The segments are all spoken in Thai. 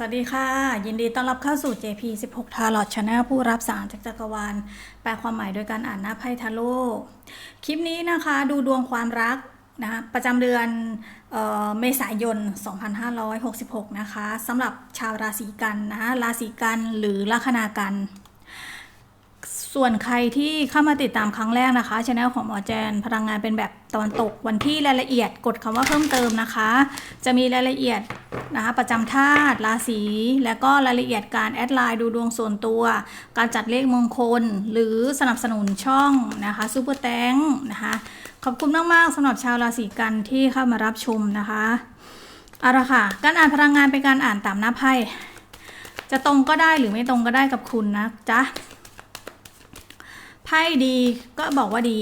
สวัสดีค่ะ ยินดีต้อนรับเข้าสู่ JP 16 Tarot Channel ผู้รับสารจากจักรวาล แปลความหมายโดยการอ่านหน้าไพ่ทาโร่คลิปนี้นะคะดูดวงความรักนะคะประจำเดือนเออเมษายน 2566 นะคะสำหรับชาวราศีกันนะราศีกันหรือลัคนากัน ส่วนใครที่เข้ามาติดตามครั้งแรกนะคะช anel ของหมอแจน พลังงานเป็นแบบตะวันตกวันที่รายละเอียดกดคำว่าเพิ่มเติมนะคะ จะมีรายละเอียดนะคะประจำธาตุราศี และก็รายละเอียดการแอดไลน์ดูดวงส่วนตัว การจัดเลขมงคล หรือสนับสนุนช่องนะคะซูเปอร์แตงนะคะขอบคุณมากๆสำหรับชาวราศีกันที่เข้ามารับชมนะคะเอาละค่ะ การอ่านพลังงานเป็นการอ่านตามหน้าไพ่จะตรงก็ได้หรือไม่ตรงก็ได้กับคุณนะจ๊ะ ไพ่ดีก็บอกว่าดี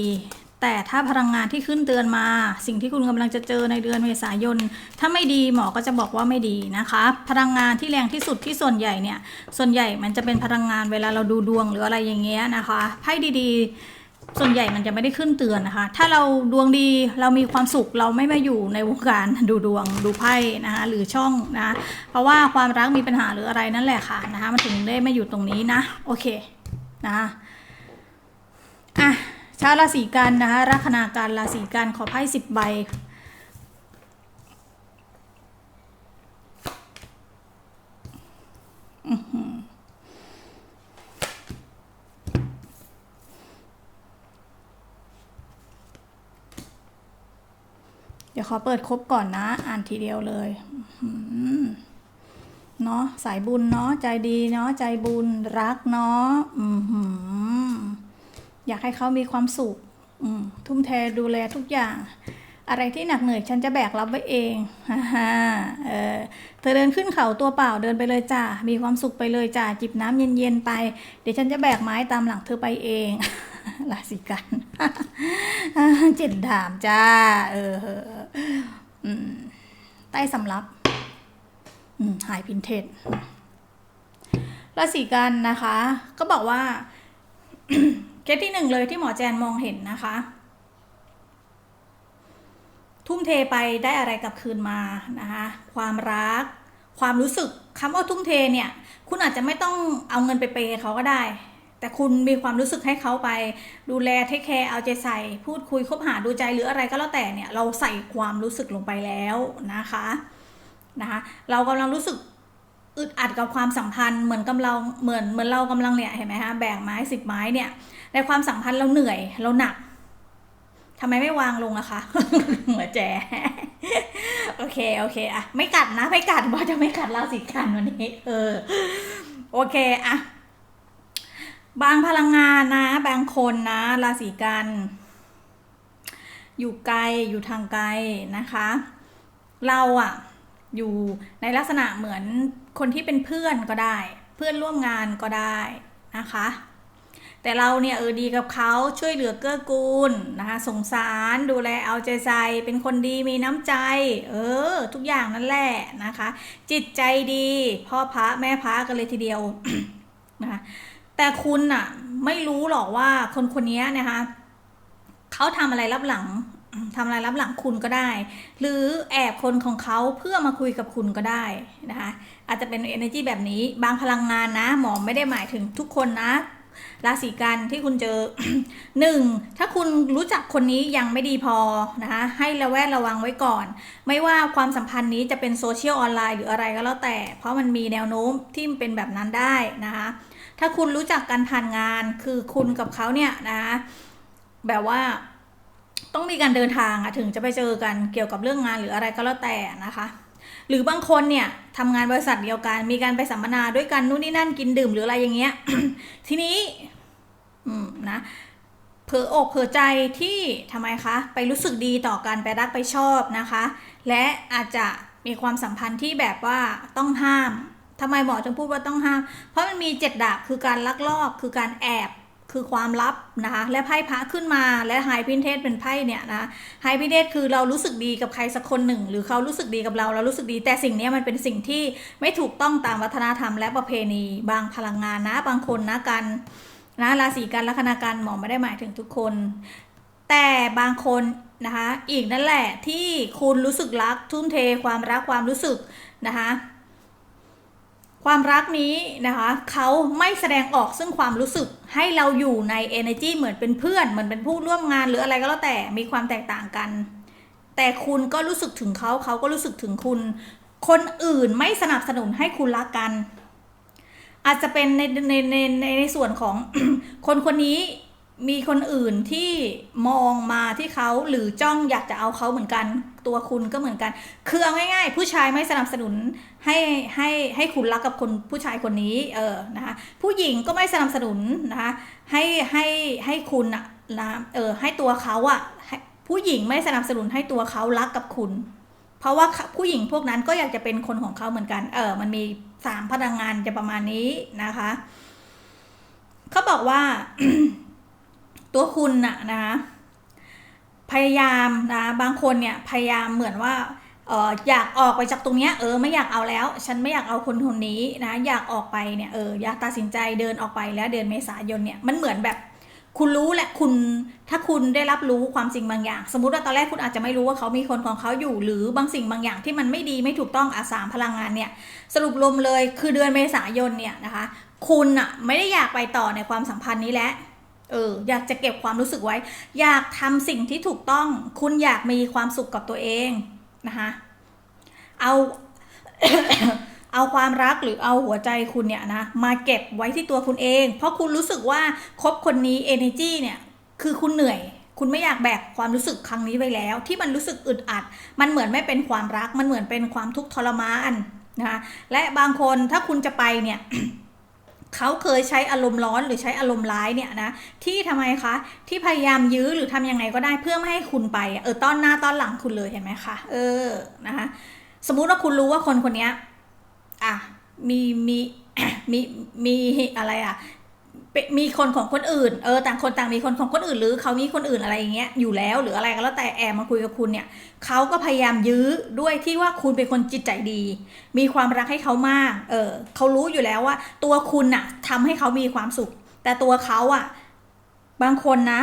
แต่ถ้าพลังงานที่ขึ้นเตือนมา สิ่งที่คุณกำลังจะเจอในเดือนเมษายน ถ้าไม่ดีหมอก็จะบอกว่าไม่ดีนะคะ พลังงานที่แรงที่สุดที่ส่วนใหญ่เนี่ย ส่วนใหญ่มันจะเป็นพลังงานเวลาเราดูดวงหรืออะไรอย่างเงี้ยนะคะไพ่ดีๆส่วนใหญ่มันจะไม่ได้ขึ้นเตือนนะคะ ถ้าเราดวงดีเรามีความสุขเราไม่มาอยู่ในวงการดูดวงดูไพ่นะคะหรือช่องนะ เพราะว่าความรักมีปัญหาหรืออะไรนั่นแหละค่ะนะคะมันถึงได้มาอยู่ตรงนี้นะ โอเคนะคะ อะชาวราศีกันนะคะลัคนาการราศีกันขอไพ่สิบใบเดี๋ยวขอเปิดครบก่อนนะ อ่านทีเดียวเลยเนาะสายบุญเนาะใจดีเนาะใจบุญรักเนาะอือหือ อยากให้เขามีความสุขทุ่มเทดูแลทุกอย่าง อะไรที่หนักเหนื่อยฉันจะแบกรับไว้เองฮ่าฮ่าเออเธอเดินขึ้นเขาตัวเปล่าเดินไปเลยจ้ามีความสุขไปเลยจ้าจิบน้ำเย็นๆไป เดี๋ยวฉันจะแบกไม้ตามหลังเธอไปเองราศีกันเจ็ดดามจ้า เออใต้สำรับหายพินเทศราศีกันนะคะ ก็บอกว่า เคสที่หนึ่งเลยที่หมอแจนมองเห็นนะคะ ทุ่มเทไปได้อะไรกลับคืนมานะคะความรัก ความรู้สึกคำว่าทุ่มเทเนี่ย คุณอาจจะไม่ต้องเอาเงินไปเปย์เขาก็ได้ แต่คุณมีความรู้สึกให้เขาไป ดูแลเทคแคร์เอาใจใส่ พูดคุยคบหาดูใจหรืออะไรก็แล้วแต่เนี่ย เราใส่ความรู้สึกลงไปแล้วนะคะนะคะ เรากำลังรู้สึก อึดอัดกับความสัมพันธ์เหมือนกำลังเหมือนเหมือนเรากำลังเนี่ยเห็นไหมคะแบ่งไม้สิบไม้เนี่ยในความสัมพันธ์เราเหนื่อยเราหนักทำไมไม่วางลงอะคะหัวแจโอเคโอเคอะไม่กัดนะไม่กัดบอจะไม่กัดเราสิกันวันนี้เออโอเคอะบางพลังงานนะ บางคนนะราศีกันอยู่ไกลอยู่ทางไกลนะคะ เราอะ อยู่ในลักษณะเหมือนคนที่เป็นเพื่อนก็ได้ เพื่อนร่วมงานก็ได้นะคะ แต่เราเนี่ยเออดีกับเขาช่วยเหลือเกื้อกูลนะคะสงสารดูแลเอาใจใส่เป็นคนดีมีน้ำใจ เออ ทุกอย่างนั่นแหละนะคะ จิตใจดีพ่อพระแม่พระกันเลยทีเดียวนะคะแต่คุณอะไม่รู้หรอกว่าคนคนนี้นะคะเขาทำอะไรรับหลัง ทำอะไรรับหลังคุณก็ได้ หรือแอบคนของเขาเพื่อมาคุยกับคุณก็ได้นะคะอาจจะเป็น energy แบบนี้บางพลังงานนะ หมอไม่ได้หมายถึงทุกคนนะราศีกันที่คุณเจอหนึ่งถ้าคุณรู้จักคนนี้ยังไม่ดีพอนะคะให้ระแวดระวังไว้ก่อน ไม่ว่าความสัมพันธ์นี้จะเป็นโซเชียลออนไลน์หรืออะไรก็แล้วแต่ เพราะมันมีแนวโน้มที่เป็นแบบนั้นได้นะคะถ้าคุณรู้จักกันผ่านงานคือคุณกับเขาเนี่ยนะคะแบบว่า ต้องมีการเดินทางอะถึงจะไปเจอกันเกี่ยวกับเรื่องงานหรืออะไรก็แล้วแต่นะคะ หรือบางคนเนี่ยทำงานบริษัทเดียวกัน มีการไปสัมมนาด้วยกันนู่นนี่นั่นกินดื่มหรืออะไรอย่างเงี้ย ทีนี้อืมนะเผลออกเผลอใจที่ทำไมคะ ไปรู้สึกดีต่อกันไปรักไปชอบนะคะ และอาจจะมีความสัมพันธ์ที่แบบว่าต้องห้ามทำไมหมอจึงพูดว่าต้องห้าม เพราะมันมีเจ็ดดาบคือการลักลอบคือการแอบ คือความลับนะคะและไพ่พระขึ้นมาและไฮพินเทสเป็นไพ่เนี่ยนะไฮพินเทสคือเรารู้สึกดีกับใครสักคนหนึ่ง หรือเขารู้สึกดีกับเราเรารู้สึกดี แต่สิ่งนี้มันเป็นสิ่งที่ไม่ถูกต้องตามวัฒนธรรมและประเพณีบางพลังงานนะบางคนนะกันนะราศีกันลัคนาการหมอไม่ได้หมายถึงทุกคน แต่บางคนนะคะอีกนั่นแหละที่คุณรู้สึกรักทุ่มเทความรักความรู้สึกนะคะ ความรักนี้นะคะเขาไม่แสดงออกซึ่งความรู้สึกให้เราอยู่ใน energy เหมือนเป็นเพื่อน เหมือนเป็นผู้ร่วมงานหรืออะไรก็แล้วแต่มีความแตกต่างกัน แต่คุณก็รู้สึกถึงเขาเขาก็รู้สึกถึงคุณ คนอื่นไม่สนับสนุนให้คุณรักกัน อาจจะเป็นในในในในในส่วนของคนคนนี้ มีคนอื่นที่มองมาที่เขาหรือจ้องอยากจะเอาเขาเหมือนกัน ตัวคุณก็เหมือนกัน คือเอาง่าย ๆ ผู้ชายไม่สนับสนุนให้ให้ให้คุณรักกับคนผู้ชายคนนี้เออนะคะผู้หญิงก็ไม่สนับสนุนนะคะให้ให้ให้คุณอะนะเออให้ตัวเขาอะผู้หญิงไม่สนับสนุนให้ตัวเขารักกับคุณ เพราะว่าผู้หญิงพวกนั้นก็อยากจะเป็นคนของเขาเหมือนกัน เออมันมีสามพลังงานจะประมาณนี้นะคะเขาบอกว่า ตัวคุณน่ะนะพยายามนะบางคนเนี่ยพยายามเหมือนว่าเอออยากออกไปจากตรงเนี้ยเออไม่อยากเอาแล้ว ฉันไม่อยากเอาคนคนนี้นะอยากออกไปเนี่ยเอออยากตัดสินใจเดินออกไปแล้วเดือนเมษายนเนี่ยมันเหมือนแบบคุณรู้แหละคุณถ้าคุณได้รับรู้ความจริงบางอย่าง สมมติว่าตอนแรกคุณอาจจะไม่รู้ว่าเขามีคนของเขาอยู่ หรือบางสิ่งบางอย่างที่มันไม่ดีไม่ถูกต้องอาสามพลังงานเนี่ยสรุปรวมเลยคือเดือนเมษายนเนี่ยนะคะ คุณอะไม่ได้อยากไปต่อในความสัมพันธ์นี้แล้ว เอออยากจะเก็บความรู้สึกไว้ อยากทำสิ่งที่ถูกต้อง คุณอยากมีความสุขกับตัวเองนะคะเอาเอาความรักหรือเอาหัวใจคุณเนี่ยนะมาเก็บไว้ที่ตัวคุณเอง เพราะคุณรู้สึกว่าคบคนนี้ energy เนี่ยคือคุณเหนื่อย คุณไม่อยากแบกความรู้สึกครั้งนี้ไว้แล้ว ที่มันรู้สึกอึดอัด มันเหมือนไม่เป็นความรัก มันเหมือนเป็นความทุกข์ทรมานนะคะและบางคนถ้าคุณจะไปเนี่ย เขาเคยใช้อารมณ์ร้อนหรือใช้อารมณ์ร้ายเนี่ยนะที่ทำไมคะที่พยายามยื้อหรือทำยังไงก็ได้เพื่อไม่ให้คุณไปเออต้อนหน้าต้อนหลังคุณเลยเห็นไหมคะเออนะคะสมมุติว่าคุณรู้ว่าคนคนนี้อะมีมีมีมีอะไรอะ มีคนของคนอื่น เออ ต่างคนต่างมีคนของคนอื่นหรือเขามีคนอื่นอะไรอย่างเงี้ยอยู่แล้ว หรืออะไรก็แล้วแต่แอบมาคุยกับคุณเนี่ยเขาก็พยายามยื้อด้วยที่ว่าคุณเป็นคนจิตใจดี มีความรักให้เขามาก เออเขารู้อยู่แล้วว่า ตัวคุณน่ะทำให้เขามีความสุข แต่ตัวเขาอะ บางคนนะ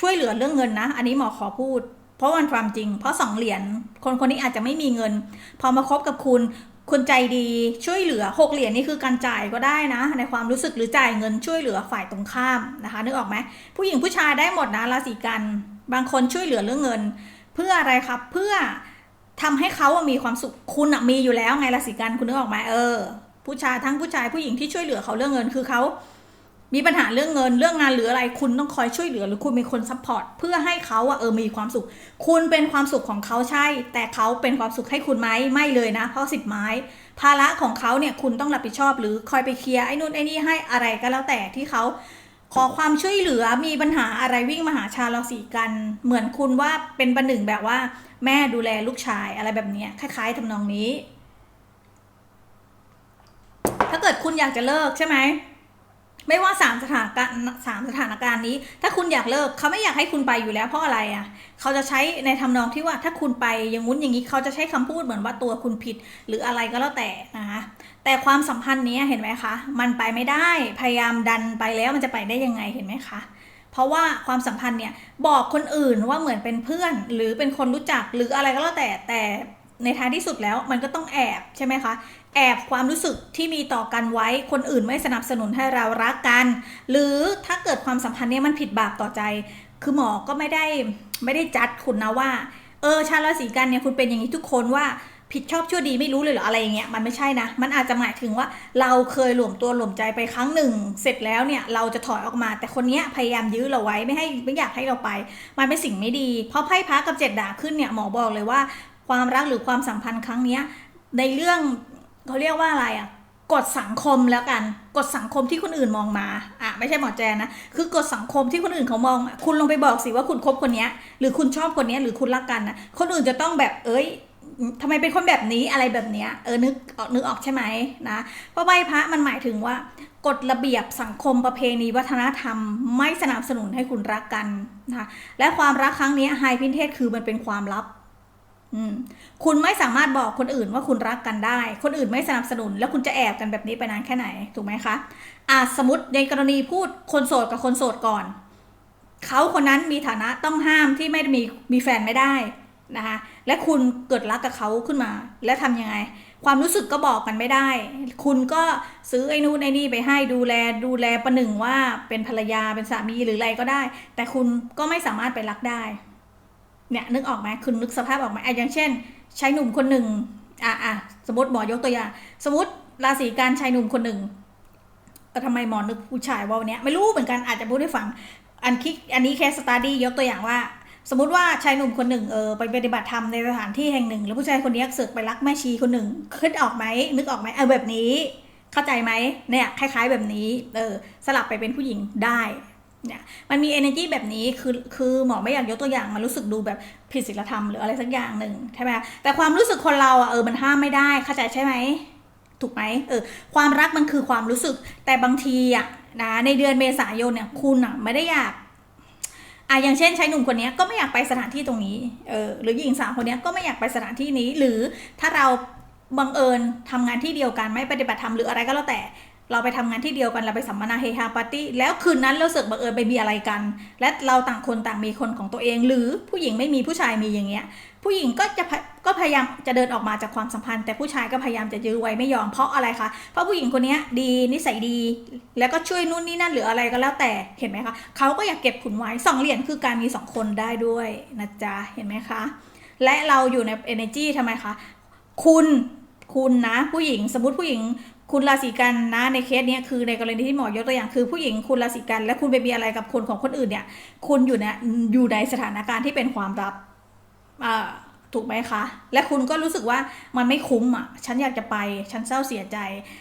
ช่วยเหลือเรื่องเงินนะ อันนี้หมอขอพูด เพราะมันความจริง เพราะสองเหรียญคนคนนี้อาจจะไม่มีเงิน พอมาคบกับคุณ คนใจดีช่วยเหลือหกเหรียญนี่คือการจ่ายก็ได้นะ ในความรู้สึกหรือจ่ายเงินช่วยเหลือฝ่ายตรงข้ามนะคะ นึกออกไหมผู้หญิงผู้ชายได้หมดนะราศีกัน บางคนช่วยเหลือเรื่องเงิน เพื่ออะไรครับเพื่อทำให้เขามีความสุขคุณมีอยู่แล้วไงราศีกันคุณนึกออกไหมเออ ผู้ชายทั้งผู้ชายผู้หญิงที่ช่วยเหลือเขาเรื่องเงินคือเขา มีปัญหาเรื่องเงินเรื่องงานหรืออะไรคุณต้องคอยช่วยเหลือหรือคุณเป็นคนซัพพอร์ตเพื่อให้เขาอะเออมีความสุข คุณเป็นความสุขของเขาใช่ แต่เขาเป็นความสุขให้คุณไหมไม่เลยนะ เพราะสิบไม้ ภาระของเขาเนี่ยคุณต้องรับผิดชอบ หรือคอยไปเคลียร์ไอ้นู่นไอ้นี่ให้อะไรก็แล้วแต่ที่เขาขอความช่วยเหลือมีปัญหาอะไรวิ่งมาหาชาวราศีกัน เหมือนคุณว่าเป็นประหนึ่งแบบว่า แม่ดูแลลูกชายอะไรแบบนี้คล้าย ๆทำนองนี้ ถ้าเกิดคุณอยากจะเลิกใช่ไหม ไม่ว่าสามสถานการณ์สามสถานการณ์นี้ ถ้าคุณอยากเลิกเขาไม่อยากให้คุณไปอยู่แล้วเพราะอะไรอะ เขาจะใช้ในทำนองที่ว่าถ้าคุณไปอย่างงู้นอย่างนี้เขาจะใช้คำพูดเหมือนว่าตัวคุณผิด หรืออะไรก็แล้วแต่นะคะแต่ความสัมพันธ์นี้เห็นไหมคะ มันไปไม่ได้พยายามดันไปแล้วมันจะไปได้ยังไงเห็นไหมคะเพราะว่าความสัมพันธ์เนี่ยบอกคนอื่นว่าเหมือนเป็นเพื่อน หรือเป็นคนรู้จักหรืออะไรก็แล้วแต่แต่ ในท้ายที่สุดแล้วมันก็ต้องแอบใช่ไหมคะแอบความรู้สึกที่มีต่อกันไว้คนอื่นไม่สนับสนุนให้เรารักกัน หรือถ้าเกิดความสัมพันธ์นี้มันผิดบาปต่อใจ คือหมอก็ไม่ได้ไม่ได้จัดคุณนะว่า เออชาวราศีกันเนี่ยคุณเป็นอย่างนี้ทุกคนว่าผิดชอบชั่วดีไม่รู้เลยหรออะไรอย่างเงี้ยมันไม่ใช่นะ มันอาจจะหมายถึงว่าเราเคยหลวมตัวหลวมใจไปครั้งหนึ่ง เสร็จแล้วเนี่ยเราจะถอยออกมา แต่คนนี้พยายามยื้อเราไว้ไม่ให้ไม่อยากให้เราไป มันเป็นสิ่งไม่ดี เพราะไพ่พระกับเจ็ดดาบขึ้นเนี่ยหมอบอกเลยว่า ความรักหรือความสัมพันธ์ครั้งนี้ในเรื่องเขาเรียกว่าอะไรอะกฎสังคมแล้วกันกฎสังคมที่คนอื่นมองมาอะไม่ใช่หมอแจนนะคือกฎสังคมที่คนอื่นเขามอง คุณลงไปบอกสิว่าคุณคบคนนี้หรือคุณชอบคนนี้หรือคุณรักกันนะคนอื่นจะต้องแบบเอ้ยทำไมเป็นคนแบบนี้อะไรแบบเนี้ยเออนึกออกนึกออกใช่ไหมนะเพราะใบพระมันหมายถึงว่ากฎระเบียบสังคมประเพณีวัฒนธรรม ไม่สนับสนุนให้คุณรักกันนะคะและความรักครั้งนี้ไฮพินเทสคือมันเป็นความลับ คุณไม่สามารถบอกคนอื่นว่าคุณรักกันได้ คนอื่นไม่สนับสนุน แล้วคุณจะแอบกันแบบนี้ไปนานแค่ไหน ถูกไหมคะอาสมมติในกรณีพูดคนโสดกับคนโสดก่อน เขาคนนั้นมีฐานะต้องห้ามที่ไม่มีมีแฟนไม่ได้นะคะ และคุณเกิดรักกับเขาขึ้นมา แล้วทำยังไง ความรู้สึกก็บอกกันไม่ได้ คุณก็ซื้อไอ้นู่นไอ้นี่ไปให้ดูแลดูแลประหนึ่งว่าเป็นภรรยาเป็นสามีหรืออะไรก็ได้ แต่คุณก็ไม่สามารถไปรักได้ เนี่ยนึกออกไหมคุณนึกสภาพออกไหมอะอย่างเช่นชายหนุ่มคนหนึ่งอะอะสมมติหมอยกตัวอย่าง สมมติราศีการชายหนุ่มคนหนึ่งเออทำไมหมอนึกผู้ชายว่าวันเนี้ยไม่รู้เหมือนกันอาจจะพูดให้ฟังอันคิดอันนี้แค่สตาร์ดี้ยกตัวอย่างว่า สมมติว่าชายหนุ่มคนหนึ่งเออไปปฏิบัติธรรมในสถานที่แห่งหนึ่ง แล้วผู้ชายคนนี้เสือกไปรักแม่ชีคนหนึ่งคิดออกไหมนึกออกไหมเออแบบนี้ เข้าใจไหมเนี่ยคล้าย ๆแบบนี้เออสลับไปเป็นผู้หญิงได้ เนี่ยมันมี energy แบบนี้คือคือหมอไม่อยากยกตัวอย่างมันรู้สึกดูแบบผิดศีลธรรมหรืออะไรสักอย่างหนึ่งใช่ไหมแต่ความรู้สึกคนเราอะเออมันห้ามไม่ได้เข้าใจใช่ไหมถูกไหมเออความรักมันคือความรู้สึกแต่บางทีอะนะในเดือนเมษายนเนี่ยคุณอะไม่ได้อยากอะอย่างเช่นชายหนุ่มคนนี้ก็ไม่อยากไปสถานที่ตรงนี้เออหรือหญิงสาวคนนี้ก็ไม่อยากไปสถานที่นี้ หรือถ้าเราบังเอิญทำงานที่เดียวกันไม่ปฏิบัติธรรมหรืออะไรก็แล้วแต่ เราไปทำงานที่เดียวกันเราไปสัมมนาเฮฮาปาร์ตี้แล้วคืนนั้นเราเสกบังเอิญไปมีอะไรกัน และเราต่างคนต่างมีคนของตัวเอง หรือผู้หญิงไม่มีผู้ชายมีอย่างเงี้ย ผู้หญิงก็จะพะก็พยายามจะเดินออกมาจากความสัมพันธ์ แต่ผู้ชายก็พยายามจะยื้อไว้ไม่ยอมเพราะอะไรคะเพราะผู้หญิงคนนี้ดีนิสัยดี แล้วก็ช่วยนู่นนี่นั่นหรืออะไรก็แล้วแต่เห็นไหมคะเขาก็อยากเก็บขุนไว้สองเหรียญคือการมีสองคนได้ด้วยนะจ๊ะเห็นไหมคะและเราอยู่ใน energy ทำไมคะคุณคุณนะผู้หญิงสมมติผู้หญิง คุณราศีกันนะในเคสเนี้ยคือในกรณีที่หมอยกตัวอย่างคือผู้หญิงคุณราศีกัน และคุณไปมีอะไรกับคนของคนอื่นเนี่ย คุณอยู่ในอยู่ในสถานการณ์ที่เป็นความลับอ่าถูกไหมคะ และคุณก็รู้สึกว่ามันไม่คุ้มอะ ฉันอยากจะไป ฉันเศร้าเสียใจ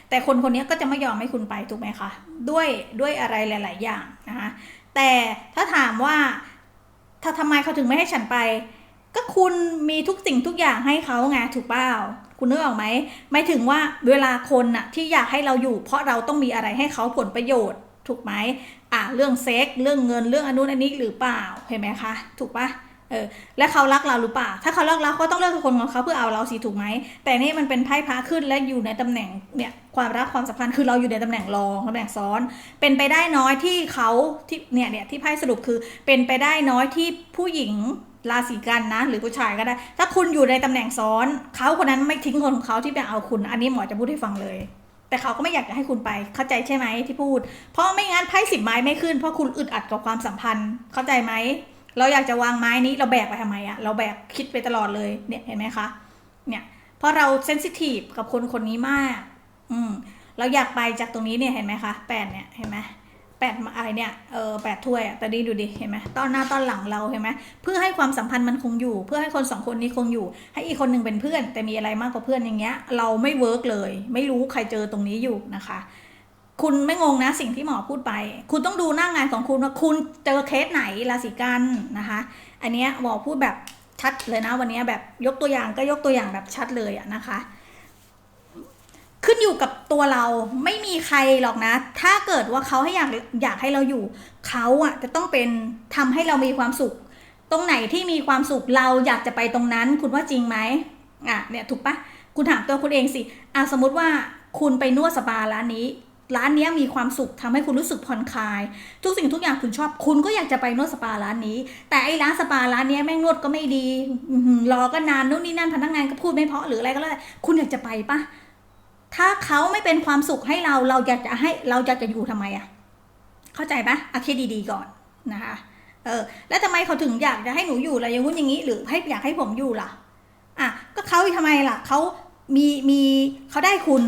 แต่คนคนนี้ก็จะไม่ยอมให้คุณไป ถูกไหมคะ ด้วยด้วยอะไรหลาย ๆ อย่างนะคะ แต่ถ้าถามว่า ถ้าทำไมเขาถึงไม่ให้ฉันไป ก็คุณมีทุกสิ่งทุกอย่างให้เขาไง ถูกเปล่า คุณนึกออกไหมหมายถึงว่าเวลาคนน่ะที่อยากให้เราอยู่ เพราะเราต้องมีอะไรให้เขาผลประโยชน์ ถูกไหมอะเรื่องเซ็กเรื่องเงินเรื่องอนุนอันนี้หรือเปล่าเห็นไหมคะ ถูกปะเออและเขารักเราหรือเปล่า ถ้าเขารักเราเขาต้องเลือกคนของเขาเพื่อเอาเราสิถูกไหม แต่นี่มันเป็นไพ่พระขึ้นและอยู่ในตำแหน่งเนี่ยความรักความสัมพันธ์คือเราอยู่ในตำแหน่งรองตำแหน่งซ้อน เป็นไปได้น้อยที่เขาที่เนี่ยเนี่ยที่ไพ่สรุปคือเป็นไปได้น้อยที่ผู้หญิง ราศีกันนะ หรือผู้ชายก็ได้ ถ้าคุณอยู่ในตำแหน่งซ้อนเขาคนนั้นไม่ทิ้งคนของเขาที่ไปเอาคุณ อันนี้หมอจะพูดให้ฟังเลย แต่เขาก็ไม่อยากจะให้คุณไปเข้าใจใช่ไหมที่พูด เพราะไม่งั้นไพ่สิบไม้ไม่ขึ้นเพราะคุณอึดอัดกับความสัมพันธ์ เข้าใจไหมเราอยากจะวางไม้นี้เราแบกไปทำไมอะเราแบกคิดไปตลอดเลยเนี่ยเห็นไหมคะเนี่ยเพราะเราเซนซิทีฟกับคนคนนี้มาก อืมเราอยากไปจากตรงนี้เนี่ยเห็นไหมคะแปดเนี่ยเห็นไหม แปดไรเนี่ยเออแปดถ้วยอะแต่นี่ดูดิเห็นไหมต้อนหน้าต้อนหลังเราเห็นไหมเพื่อให้ความสัมพันธ์มันคงอยู่ เพื่อให้คนสองคนนี้คงอยู่ ให้อีกคนหนึ่งเป็นเพื่อน แต่มีอะไรมากกว่าเพื่อนอย่างเงี้ย เราไม่เวิร์กเลย ไม่รู้ใครเจอตรงนี้อยู่นะคะ คุณไม่งงนะสิ่งที่หมอพูดไป คุณต้องดูหน้างงานของคุณว่าคุณเจอเคสไหนราศีกันนะคะ อันเนี้ยหมอพูดแบบชัดเลยนะวันนี้แบบยกตัวอย่างก็ยกตัวอย่างแบบชัดเลยอะนะคะ ขึ้นอยู่กับตัวเราไม่มีใครหรอกนะ ถ้าเกิดว่าเขาให้อยากอยากให้เราอยู่ เขาอะจะต้องเป็นทำให้เรามีความสุข ตรงไหนที่มีความสุขเราอยากจะไปตรงนั้น คุณว่าจริงไหมอะเนี่ยถูกปะคุณถามตัวคุณเองสิอะสมมติว่าคุณไปนวดสปาร้านนี้ ร้านนี้มีความสุขทำให้คุณรู้สึกผ่อนคลาย ทุกสิ่งทุกอย่างคุณชอบ คุณก็อยากจะไปนวดสปาร้านนี้ แต่ไอ้ร้านสปาร้านนี้แม่งนวดก็ไม่ดีรอก็นานนู่นนี่นั่นพนักงานก็พูดไม่เพราะหรืออะไรก็แล้วแต่คุณอยากจะไปปะ ถ้าเขาไม่เป็นความสุขให้เราเราอยากจะให้เราอยากจะอยู่ทำไมอะเข้าใจปะเอาคิดดีๆก่อนนะคะเออแล้วทำไมเขาถึงอยากจะให้หนูอยู่ล่ะอย่างงู้นอย่างนี้ หรือให้อยากให้ผมอยู่ล่ะอะก็เขาทำไมล่ะเขามีมีเขาได้คุณ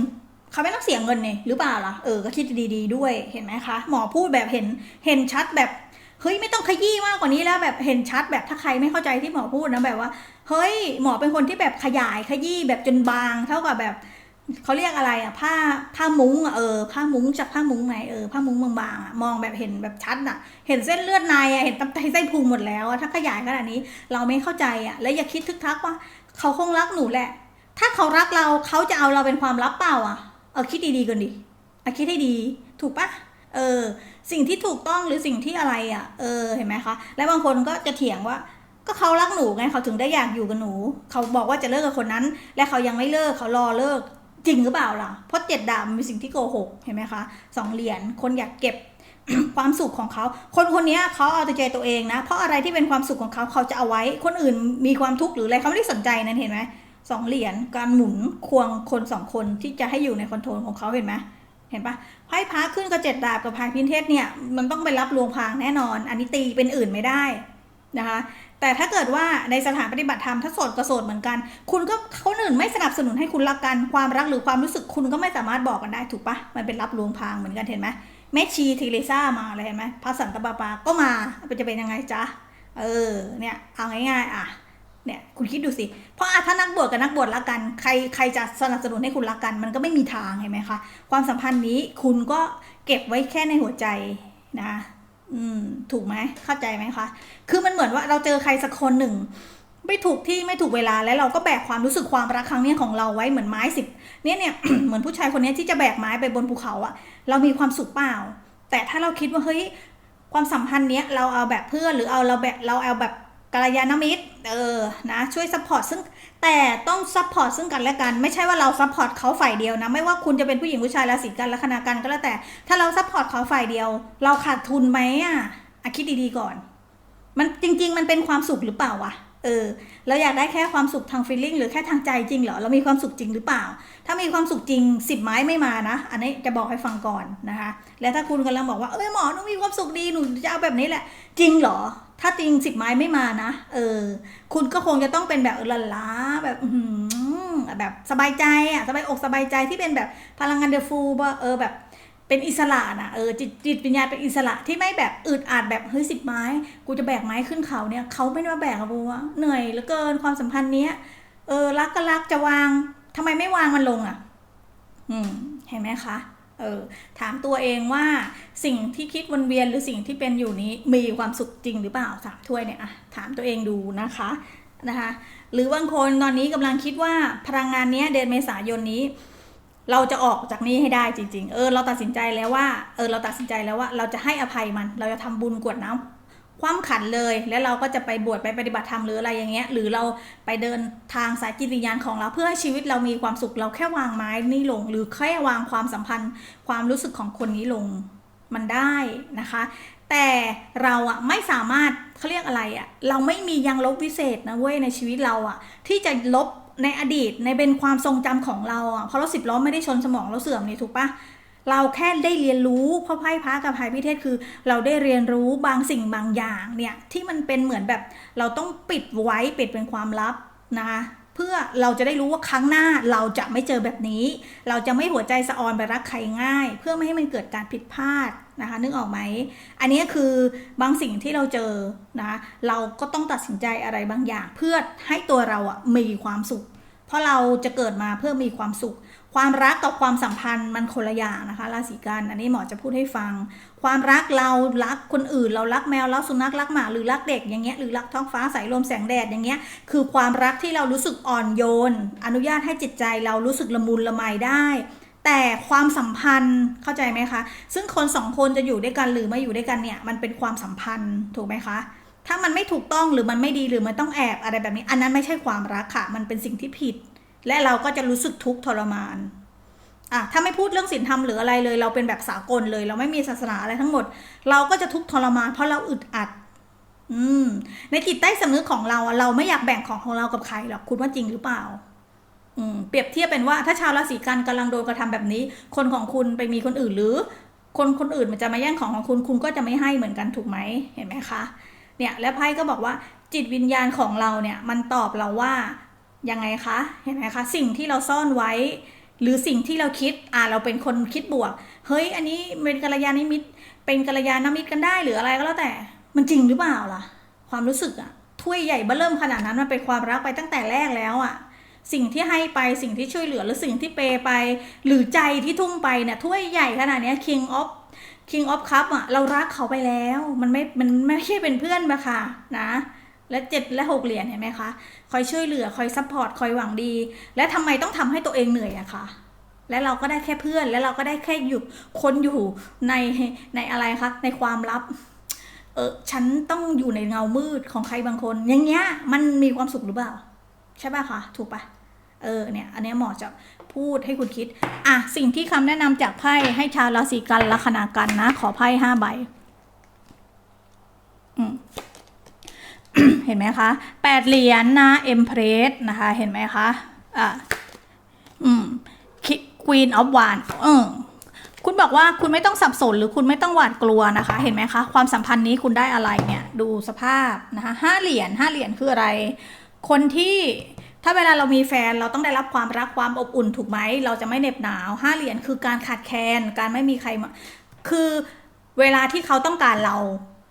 เขาไม่ต้องเสียเงินเนี่ยหรือเปล่าล่ะเออก็คิดดีๆด้วยเห็นไหมคะ หมอพูดแบบเห็นเห็นชัดแบบเฮ้ยไม่ต้องขยี้มากกว่านี้แล้วแบบเห็นชัดแบบถ้าใครไม่เข้าใจที่หมอพูดนะแบบว่า เฮ้ยหมอเป็นคนที่แบบขยายขยี้แบบจนบางเท่ากับแบบ เขาเรียกอะไรอะ ผ้าผ้ามุ้งอะเออผ้ามุ้งจากผ้ามุ้งไหนเออผ้ามุ้งบางๆอะมองแบบเห็นแบบชัดอะ เห็นเส้นเลือดในอะเห็นตับไตไส้พุงหมดแล้วอะถ้าขยายขนาดนี้ เราไม่เข้าใจอะ แล้วอย่าคิดทึกทักว่า เขาคงรักหนูแหละ ถ้าเขารักเราเขาจะเอาเราเป็นความลับเปล่าอะเออคิดดีๆกันดิเอาคิดให้ดี ถูกปะเออ สิ่งที่ถูกต้องหรือสิ่งที่อะไรอะ เออเห็นไหมคะ แล้วบางคนก็จะเถียงว่าก็เขารักหนูไงเขาถึงได้อยากอยู่กับหนู เขาบอกว่าจะเลิกกับคนนั้น และเขายังไม่เลิกเขารอเลิก จริงหรือเปล่าล่ะ เพราะเจ็ดดาบมันเป็นสิ่งที่โกหกเห็นไหมคะสองเหรียญคนอยากเก็บความสุขของเขา คนคนนี้เขาเอาใจตัวเองนะ เพราะอะไรที่เป็นความสุขของเขาเขาจะเอาไว้ คนอื่นมีความทุกข์หรืออะไรเขาไม่ได้สนใจนั่นเห็นไหมสองเหรียญการหมุนควงคนสองคนที่จะให้อยู่ในคอนโทรลของเขาเห็นไหมเห็นปะไพ่พระขึ้นกับเจ็ดดาบกับพายพินเทศเนี่ยมันต้องไปรับลวงพรางแน่นอน อันนี้ตีเป็นอื่นไม่ได้นะคะ แต่ถ้าเกิดว่าในสถานปฏิบัติธรรมถ้าโสดก็โสดเหมือนกัน คุณก็คนอื่นไม่สนับสนุนให้คุณรักกันความรักหรือความรู้สึกคุณก็ไม่สามารถบอกกันได้ถูกปะมันเป็นรับลวงพรางเหมือนกันเห็นไหมแม่ชีเทเรซ่ามาเลยเห็นไหมพระสันตะปาปาก็มาเป็นจะเป็นยังไงจ๊ะเออเนี่ยเอาง่ายๆอะเนี่ยคุณคิดดูสิ เพราะอะถ้านักบวชกับนักบวชรักกัน ใครใครจะสนับสนุนให้คุณรักกัน มันก็ไม่มีทางเห็นไหมคะ ความสัมพันธ์นี้คุณก็เก็บไว้แค่ในหัวใจนะ อืม ถูกไหมเข้าใจไหมคะ คือมันเหมือนว่าเราเจอใครสักคนหนึ่ง ไม่ถูกที่ไม่ถูกเวลาแล้วเราก็แบกความรู้สึกความรักครั้งนี้ของเราไว้เหมือนไม้สิบเนี่ยเนี่ยเหมือนผู้ชายคนนี้ที่จะแบกไม้ไปบนภูเขาอะเรามีความสุขเปล่า แต่ถ้าเราคิดว่าเฮ้ยความสัมพันธ์เนี้ยเราเอาแบบเพื่อนหรือเอาเราแบบเราเอาแบบ กัลยาณมิตรเออนะช่วยซัพพอร์ตซึ่งแต่ต้องซัพพอร์ตซึ่งกันและกันไม่ใช่ว่าเราซัพพอร์ตเขาฝ่ายเดียวนะไม่ว่าคุณจะเป็นผู้หญิงผู้ชายราศีกันลัคนากันก็แล้วแต่ ถ้าเราซัพพอร์ตเขาฝ่ายเดียว เราขาดทุนไหมอะคิดดีๆก่อน มันจริง ๆ มันเป็นความสุขหรือเปล่าวะ เออเราอยากได้แค่ความสุขทางฟีลลิ่งหรือแค่ทางใจจริงเหรอ เรามีความสุขจริงหรือเปล่า ถ้ามีความสุขจริงสิบไม้ไม่มานะ อันนี้จะบอกให้ฟังก่อนนะคะ แล้วถ้าคุณกำลังบอกว่าเอ้ยหมอหนูมีความสุขดีหนูจะเอาแบบนี้แหละ จริงเหรอ ถ้าจริงสิบไม้ไม่มานะ เออ คุณก็คงจะต้องเป็นแบบละล้าแบบแบบสบายใจอะสบายอกสบายใจที่เป็นแบบพลังงานเดฟูว่เออแบบ เป็นอิสระนะเออจิตจิตวิญญาณเป็นอิสระที่ไม่แบบอึดอัดแบบเฮ้ยสิบไม้ กูจะแบกไม้ขึ้นเขาเนี่ยเขาไม่มาแบกอะบูวเหนื่อยเหลือเกินความสัมพันธ์เนี้ยเออรักก็รักจะวางทำไมไม่วางมันลงอะอืมเห็นไหมคะเออถามตัวเองว่าสิ่งที่คิดวนเวียนหรือสิ่งที่เป็นอยู่นี้มีความสุขจริงหรือเปล่าสามถ้วยเนี่ยอะถามตัวเองดูนะคะนะคะ หรือบางคนตอนนี้กำลังคิดว่าพลังงานเนี้ยเดือนเมษายนนี้ เราจะออกจากนี้ให้ได้จริง ๆ เออ เราตัดสินใจแล้วว่า เออ เราตัดสินใจแล้วว่า เราจะให้อภัยมัน เราจะทำบุญกวดน้ำคว่ำขันเลย แล้วเราก็จะไปบวชไปปฏิบัติธรรมหรืออะไรอย่างเงี้ย หรือเราไปเดินทางสายจิตวิญญาณของเราเพื่อให้ชีวิตเรามีความสุข เราแค่วางไม้นี่ลง หรือแค่วางความสัมพันธ์ ความรู้สึกของคนนี้ลง มันได้นะคะ แต่เราอะไม่สามารถเขาเรียกอะไรอะเราไม่มียังลบวิเศษนะเว้ยในชีวิตเราอะที่จะลบ ในอดีตในเป็นความทรงจำของเราอะเพราะเราสิบล้อไม่ได้ชนสมองเราเสื่อมนี่ถูกปะเราแค่ได้เรียนรู้เพราะไพ่พระกับไพ่พิเทศคือ เราได้เรียนรู้บางสิ่งบางอย่างเนี่ยที่มันเป็นเหมือนแบบ เราต้องปิดไว้ปิดเป็นความลับนะคะเพื่อเราจะได้รู้ว่าครั้งหน้าเราจะไม่เจอแบบนี้ เราจะไม่หัวใจสะออนไปรักใครง่าย เพื่อไม่ให้มันเกิดการผิดพลาด นะคะนึกออกไหม อันนี้คือบางสิ่งที่เราเจอนะเราก็ต้องตัดสินใจอะไรบางอย่างเพื่อให้ตัวเราอะมีความสุข เพราะเราจะเกิดมาเพื่อมีความสุข ความรักกับความสัมพันธ์มันคนละอย่างนะคะราศีกันอันนี้หมอจะพูดให้ฟัง ความรักเรารักคนอื่น เรารักแมวรักสุนัขรักหมาหรือรักเด็กอย่างเงี้ยหรือรักท้องฟ้าสายลมแสงแดดอย่างเงี้ยคือความรักที่เรารู้สึกอ่อนโยน อนุญาตให้จิตใจเรารู้สึกละมุนละไมได้ แต่ความสัมพันธ์เข้าใจไหมคะ ซึ่งคนสองคนจะอยู่ด้วยกันหรือไม่อยู่ด้วยกันเนี่ย มันเป็นความสัมพันธ์ถูกไหมคะ ถ้ามันไม่ถูกต้องหรือมันไม่ดีหรือมันต้องแอบอะไรแบบนี้ อันนั้นไม่ใช่ความรักค่ะ มันเป็นสิ่งที่ผิด และเราก็จะรู้สึกทุกข์ทรมานอะถ้าไม่พูดเรื่องศีลธรรมหรืออะไรเลย เราเป็นแบบสากลเลย เราไม่มีศาสนาอะไรทั้งหมด เราก็จะทุกข์ทรมานเพราะเราอึดอัด อืม ในจิตใต้สำนึกของเราอะเราไม่อยากแบ่งของของเรากับใครหรอกคุณว่าจริงหรือเปล่า เปรียบเทียบเป็นว่าถ้าชาวราศีกันกำลังโดนกระทำแบบนี้ คนของคุณไปมีคนอื่นหรือ คนคนอื่นมันจะมาแย่งของของคุณคุณก็จะไม่ให้เหมือนกันถูกไหมเห็นไหมคะเนี่ยแล้วไพ่ก็บอกว่าจิตวิญญาณของเราเนี่ยมันตอบเราว่ายังไงคะเห็นไหมคะสิ่งที่เราซ่อนไว้ หรือสิ่งที่เราคิดอ่าเราเป็นคนคิดบวก เฮ้ย อันนี้เป็นกัลยาณมิตร เป็นกัลยาณมิตรกันได้หรืออะไรก็แล้วแต่มันจริงหรือเปล่าล่ะ ความรู้สึกอะถ้วยใหญ่เบ้อเริ่มขนาดนั้นมันเป็นความรักไปตั้งแต่แรกแล้วอะ สิ่งที่ให้ไปสิ่งที่ช่วยเหลือหรือสิ่งที่เปไป หรือใจที่ทุ่มไปเนี่ยถ้วยใหญ่ขนาดนี้ king of king of cup อะเรารักเขาไปแล้ว มันไม่มันไม่ใช่เป็นเพื่อนมาค่ะนะและเจ็ดและหกเหรียญเห็นไหมคะคอยช่วยเหลือคอยซัพพอร์ตคอยหวังดี และทำไมต้องทำให้ตัวเองเหนื่อยอะคะและเราก็ได้แค่เพื่อนและเราก็ได้แค่อยู่คนอยู่ในในอะไรคะในความลับเออฉันต้องอยู่ในเงามืดของใครบางคน อย่างเงี้ยมันมีความสุขหรือเปล่า ใช่ป่ะคะถูกป่ะเออเนี่ยอันนี้หมอจะพูดให้คุณคิด อะ สิ่งที่คำแนะนำจากไพ่ให้ชาวราศีกันลัคนากันนะ ขอไพ่ห้าใบอืมเห็นไหมคะแปดเหรียญนะเอ็มเพรสนะคะ เห็นไหมคะอะอืมควีนออฟวานเออคุณบอกว่าคุณไม่ต้องสับสนหรือคุณไม่ต้องหวาดกลัวนะคะ เห็นไหมคะ ความสัมพันธ์นี้คุณได้อะไรเนี่ย ดูสภาพนะคะห้าเหรียญห้าเหรียญคืออะไร คนที่ถ้าเวลาเรามีแฟนเราต้องได้รับความรักความอบอุ่นถูกไหม เราจะไม่เหน็บหนาวห้าเหรียญคือการขาดแคลนการไม่มีใครมาคือเวลาที่เขาต้องการเรา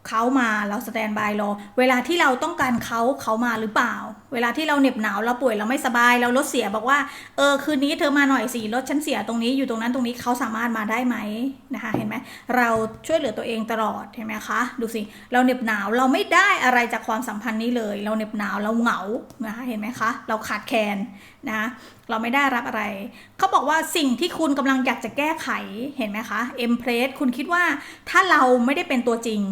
เขามาเราสแตนบายรอ เวลาที่เราต้องการเขาเขามาหรือเปล่า เวลาที่เราเหน็บหนาวเราป่วยเราไม่สบายเรารถเสียบอกว่าเออคืนนี้เธอมาหน่อยสิรถฉันเสียตรงนี้อยู่ตรงนั้นตรงนี้เขาสามารถมาได้ไหมนะคะ เห็นไหมเราช่วยเหลือตัวเองตลอดเห็นไหมคะดูสิเราเหน็บหนาวเราไม่ได้อะไรจากความสัมพันธ์นี้เลย เราเหน็บหนาวเราเหงานะคะเห็นไหมคะ เราขาดแคลนนะเราไม่ได้รับอะไร เขาบอกว่าสิ่งที่คุณกำลังอยากจะแก้ไขเห็นไหมคะเอ็มเพรสคุณคิดว่าถ้าเราไม่ได้เป็นตัวจริง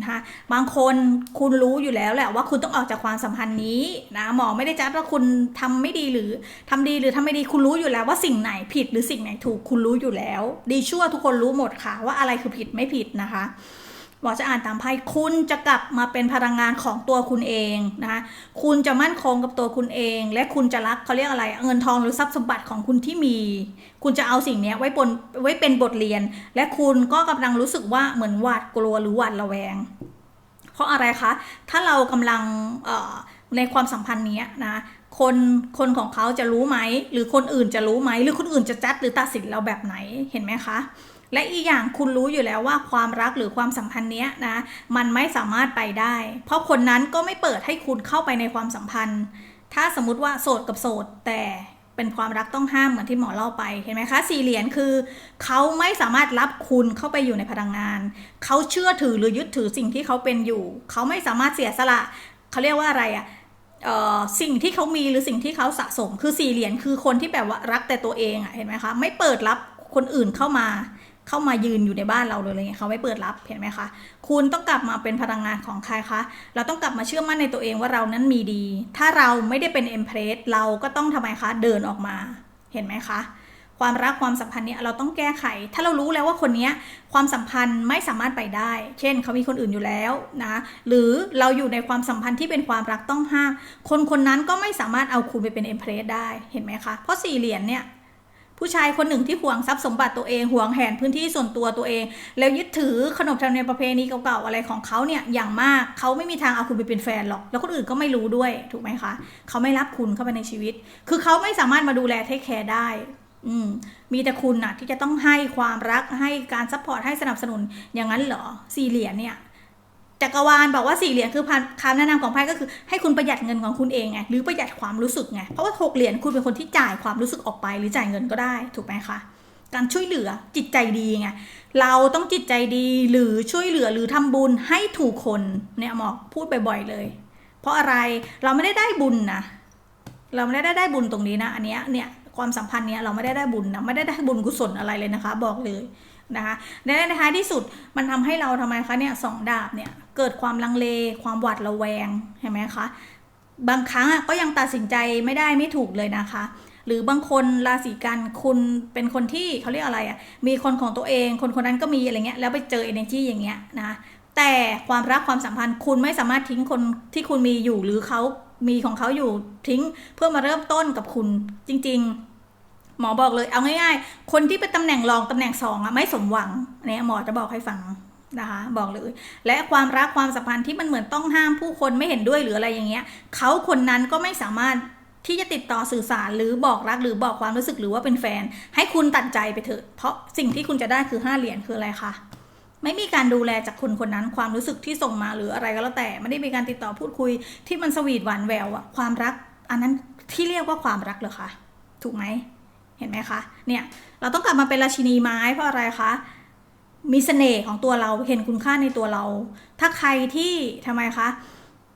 นะคะบางคนคุณรู้อยู่แล้วแหละว่าคุณต้องออกจากความสัมพันธ์นี้นะหมอไม่ได้จัดว่าคุณทำไม่ดีหรือทำดีหรือทำไม่ดีคุณรู้อยู่แล้วว่าสิ่งไหนผิดหรือสิ่งไหนถูกคุณรู้อยู่แล้ว ดีชั่วทุกคนรู้หมดค่ะ ว่าอะไรคือผิดไม่ผิดนะคะ หมอจะอ่านตามไพ่คุณจะกลับมาเป็นพลังงานของตัวคุณเองนะคะคุณจะมั่นคงกับตัวคุณเอง และคุณจะรักเขาเรียกอะไร เงินทองหรือทรัพย์สมบัติของคุณที่มี คุณจะเอาสิ่งนี้ไว้บนไว้เป็นบทเรียน และคุณก็กำลังรู้สึกว่าเหมือนหวาดกลัวหรือหวาดระแวง เพราะอะไรคะ ถ้าเรากำลังในความสัมพันธ์นี้นะคนคนของเขาจะรู้ไหม หรือคนอื่นจะรู้ไหม หรือคนอื่นจะจัดหรือตัดสินเราแบบไหนเห็นไหมคะ และอีกอย่างคุณรู้อยู่แล้วว่าความรักหรือความสัมพันธ์เนี้ยนะมันไม่สามารถไปได้ เพราะคนนั้นก็ไม่เปิดให้คุณเข้าไปในความสัมพันธ์ ถ้าสมมติว่าโสดกับโสดแต่เป็นความรักต้องห้ามเหมือนที่หมอเล่าไปเห็นไหมคะสี่เหรียญคือเขาไม่สามารถรับคุณเข้าไปอยู่ในพลังงาน เขาเชื่อถือหรือยึดถือสิ่งที่เขาเป็นอยู่ เขาไม่สามารถเสียสละเขาเรียกว่าอะไรอะสิ่งที่เขามีหรือสิ่งที่เขาสะสมคือสี่เหรียญคือคนที่แบบว่ารักแต่ตัวเองอะเห็นไหมคะไม่เปิดรับคนอื่นเข้ามา เข้ามายืนอยู่ในบ้านเราเลยอะไรเงี้ยเขาไม่เปิดรับเห็นไหมคะคุณต้องกลับมาเป็นพลังงานของใครคะเราต้องกลับมาเชื่อมั่นในตัวเองว่าเรานั้นมีดี ถ้าเราไม่ได้เป็นเอ็มเพรสเราก็ต้องทำไมคะเดินออกมาเห็นไหมคะความรักความสัมพันธ์เนี้ยเราต้องแก้ไข ถ้าเรารู้แล้วว่าคนนี้ความสัมพันธ์ไม่สามารถไปได้ เช่น เขามีคนอื่นอยู่แล้วนะ หรือเราอยู่ในความสัมพันธ์ที่เป็นความรักต้องห้าม คนคนนั้นก็ไม่สามารถเอาคุณไปเป็นเอ็มเพรสได้ เห็นไหมคะ เพราะสี่เหรียญเนี่ย ผู้ชายคนหนึ่งที่ห่วงทรัพย์สมบัติตัวเองห่วงแหนพื้นที่ส่วนตัวตัวเอง แล้วยึดถือขนบธรรมเนียมประเพณีเก่าๆอะไรของเขาเนี่ยอย่างมากเขาไม่มีทางเอาคุณไปเป็นแฟนหรอก แล้วคนอื่นก็ไม่รู้ด้วยถูกไหมคะเขาไม่รับคุณเข้าไปในชีวิต คือเขาไม่สามารถมาดูแลเทคแคร์ได้อืมมีแต่คุณนะที่จะต้องให้ความรักให้การซัพพอร์ตให้สนับสนุนอย่างนั้นเหรอสี่เหรียญเนี่ย จักรวาลบอกว่าสี่เหรียญคือคำแนะนำของไพ่ก็คือให้คุณประหยัดเงินของคุณเองไงหรือประหยัดความรู้สึกไงเพราะว่าหกเหรียญคุณเป็นคนที่จ่ายความรู้สึกออกไปหรือจ่ายเงินก็ได้ถูกไหมคะการช่วยเหลือจิตใจดีไงเราต้องจิตใจดีหรือช่วยเหลือหรือทำบุญให้ถูกคนเนี่ยหมอพูดบ่อยๆเลย เพราะอะไรเราไม่ได้ได้บุญนะเราไม่ได้ได้บุญตรงนี้นะอันเนี้ยเนี่ยความสัมพันธ์เนี้ยเราไม่ได้ได้บุญนะไม่ได้ได้บุญกุศลอะไรเลยนะคะ บอกเลย นะคะในท้ายที่สุดมันทำให้เราทำไมคะเนี่ยสองดาบเนี่ยเกิดความลังเลความหวาดระแวงเห็นไหมคะบางครั้งก็ยังตัดสินใจไม่ได้ไม่ถูกเลยนะคะ หรือบางคนราศีกันคุณเป็นคนที่เขาเรียกอะไรอะ่ะมีคนของตัวเอง คนคนนั้นก็มีอะไรเงี้ยแล้วไปเจอ energy อย่างเงี้ยนะแต่ความรักความสัมพันธ์คุณไม่สามารถทิ้งคนที่คุณมีอยู่หรือเขามีของเขาอยู่ทิ้งเพื่อมาเริ่มต้นกับคุณจริง ๆ หมอบอกเลยเอาง่ายๆ คนที่เป็นตำแหน่งรองตำแหน่งสองอะไม่สมหวังเนี่ยหมอจะบอกให้ฟังนะคะบอกเลย และความรักความสัมพันธ์ที่มันเหมือนต้องห้ามผู้คนไม่เห็นด้วยหรืออะไรอย่างเงี้ยเขาคนนั้นก็ไม่สามารถที่จะติดต่อสื่อสารหรือบอกรักหรือบอกความรู้สึกหรือว่าเป็นแฟน ให้คุณตัดใจไปเถอะ เพราะสิ่งที่คุณจะได้คือห้าเหรียญคืออะไรคะไม่มีการดูแลจากคุณคนนั้นความรู้สึกที่ส่งมาหรืออะไรก็แล้วแต่ไม่ได้มีการติดต่อพูดคุย ที่มันสวีทหวานแววอะความรัก อันนั้นที่เรียกว่าความรักเหรอคะถูกไหม ห็นไหมคะเนี่ยเราต้องกลับมาเป็นราชินีไม้เพราะอะไรคะมีเสน่ห์ของตัวเราเห็นคุณค่าในตัวเรา ถ้าใครที่ทำไมคะ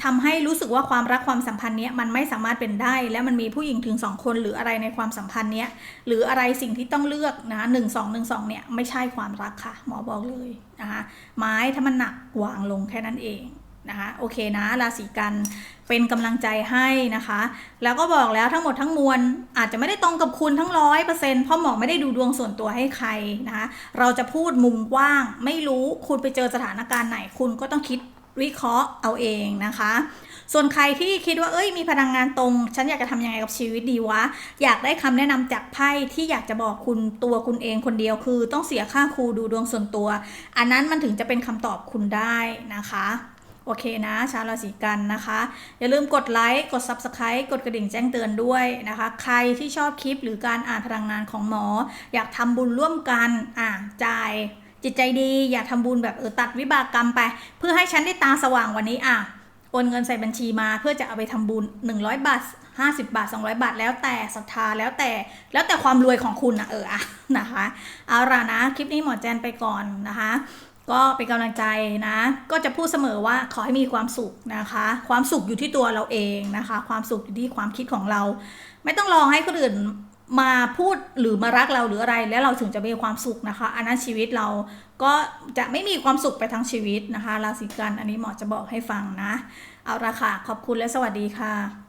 ทำให้รู้สึกว่าความรักความสัมพันธ์เนี้ยมันไม่สามารถเป็นได้ และมันมีผู้หญิงถึงสองคนหรืออะไรในความสัมพันธ์เนี้ยหรืออะไรสิ่งที่ต้องเลือกนะหนึ่งสองหนึ่งสองเนี่ยไม่ใช่ความรักค่ะ หมอบอกเลยนะคะไม้ถ้ามันหนักวางลงแค่นั้นเอง นะคะโอเคนะราศีกันเป็นกำลังใจให้นะคะ แล้วก็บอกแล้วทั้งหมดทั้งมวลอาจจะไม่ได้ตรงกับคุณทั้งร้อยเปอร์เซ็นต์เพราะหมอไม่ได้ดูดวงส่วนตัวให้ใครนะคะ เราจะพูดมุมกว้าง ไม่รู้คุณไปเจอสถานการณ์ไหนคุณก็ต้องคิดวิเคราะห์เอาเองนะคะ ส่วนใครที่คิดว่าเอ้ยมีพลังงานตรง ฉันอยากจะทำยังไงกับชีวิตดีวะ อยากได้คำแนะนำจากไพ่ที่อยากจะบอกคุณตัวคุณเองคนเดียวคือ ต้องเสียค่าครูดูดวงส่วนตัว อันนั้นมันถึงจะเป็นคำตอบคุณได้นะคะ โอเคนะ ชาวราศีกันนะคะ อย่าลืมกดไลค์ กด Subscribe กดกระดิ่งแจ้งเตือนด้วยนะคะ ใครที่ชอบคลิปหรือการอ่านพลังงานของหมอ อยากทำบุญร่วมกันอ่าจ่ายจิตใจดี อยากทำบุญแบบเออตัดวิบากกรรมไป เพื่อให้ฉันได้ตาสว่างวันนี้อะโอนเงินใส่บัญชีมาเพื่อจะเอาไปทำบุญ 100 บาท 50 บาท 200 บาท แล้วแต่ศรัทธาแล้วแต่แล้วแต่ความรวยของคุณนะเอออะนะคะ เอาล่ะนะ คลิปนี้หมอแจนไปก่อนนะคะ ก็เป็นกำลังใจนะ ก็จะพูดเสมอว่าขอให้มีความสุขนะคะ ความสุขอยู่ที่ตัวเราเองนะคะ ความสุขอยู่ที่ความคิดของเรา ไม่ต้องรอให้คนอื่นมาพูดหรือมารักเราหรืออะไร แล้วเราถึงจะมีความสุขนะคะ อันนั้นชีวิตเราก็จะไม่มีความสุขไปทั้งชีวิตนะคะราศีกันอันนี้หมอจะบอกให้ฟังนะ เอาละค่ะขอบคุณและสวัสดีค่ะ